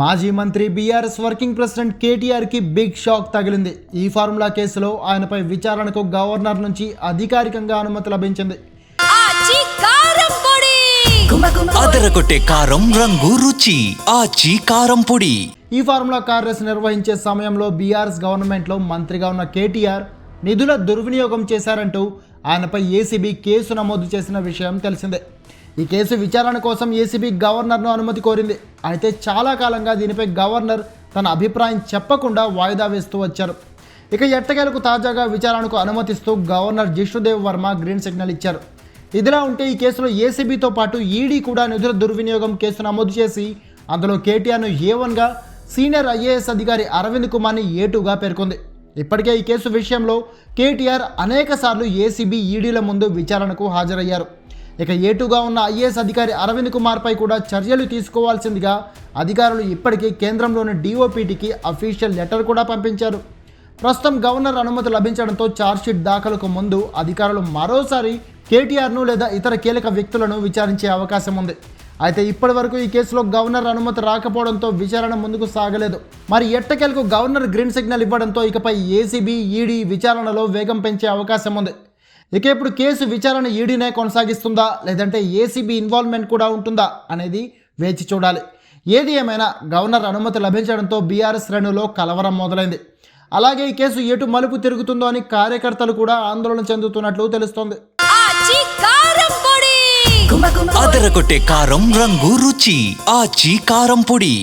మాజీ మంత్రి BRS working president కేటీఆర్కి బిగ్ షాక్ తగిలింది. ఈ ఫార్ములా కేసులో ఆయనపై విచారణకు గవర్నర్ నుంచి అధికారికంగా అనుమతి లభించింది. అదరగొట్టే కారం రంగు రుచి. ఆచి కారం పొడి. ఈ ఫార్ములా కార్ రేసు నిర్వహించే సమయంలో బీఆర్ఎస్ గవర్నమెంట్లో మంత్రిగా ఉన్న కేటీఆర్ నిధుల దుర్వినియోగం చేశారంటూ ఆయనపై ఏసీబీ కేసు నమోదు చేసిన విషయం తెలిసిందే. ఈ కేసు విచారణ కోసం ఏసీబీ గవర్నర్ను అనుమతి కోరింది. అయితే చాలా కాలంగా దీనిపై గవర్నర్ తన అభిప్రాయం చెప్పకుండా వాయిదా వేస్తూ వచ్చారు. ఇక ఎట్టకేలకు తాజాగా విచారణకు అనుమతిస్తూ governor Jishnu Dev Varma green signal ఇచ్చారు. ఇదిలా ఉంటే ఈ కేసులో ఏసీబీతో పాటు ఈడీ కూడా నిధుల దుర్వినియోగం కేసు నమోదు చేసి అందులో కేటీఆర్ను ఏ వన్గా సీనియర్ ఐఏఎస్ అధికారి అరవింద్ కుమార్ని ఏ టూగా పేర్కొంది. ఇప్పటికే ఈ కేసు విషయంలో కేటీఆర్ అనేక సార్లు ఏసీబీ ఈడీల ముందు విచారణకు హాజరయ్యారు. ఇక ఏటుగా ఉన్న ఐఏఎస్ అధికారి అరవింద్ కుమార్పై కూడా చర్యలు తీసుకోవాల్సిందిగా అధికారులు ఇప్పటికీ కేంద్రంలోని డిఓపిటికి అఫీషియల్ లెటర్ కూడా పంపించారు. ప్రస్తుతం గవర్నర్ అనుమతి లభించడంతో ఛార్జ్షీట్ దాఖలకు ముందు అధికారులు మరోసారి కేటీఆర్ను లేదా ఇతర కీలక వ్యక్తులను విచారించే అవకాశం ఉంది. అయితే ఇప్పటి వరకు ఈ కేసులో గవర్నర్ అనుమతి రాకపోవడంతో విచారణ ముందుకు సాగలేదు. మరి ఎట్టకేలకు గవర్నర్ గ్రీన్ సిగ్నల్ ఇవ్వడంతో ఇకపై ఏసీబీ ఈడీ విచారణలో వేగం పెంచే అవకాశం ఉంది. ఇక ఇప్పుడు కేసు విచారణ ఈడీనే కొనసాగిస్తుందా? లేదంటే ఏసీబీ ఇన్వాల్వ్మెంట్ కూడా ఉంటుందా? అనేది వేచి చూడాలి. ఏది ఏమైనా గవర్నర్ అనుమతి లభించడంతో బీఆర్ఎస్ శ్రేణులో కలవరం మొదలైంది. అలాగే ఈ కేసు ఎటు మలుపు తిరుగుతుందో అని కార్యకర్తలు కూడా ఆందోళన చెందుతున్నట్లు తెలుస్తోంది. అదరగొట్టే కారం రంగు రుచి. ఆచి కారం పొడి.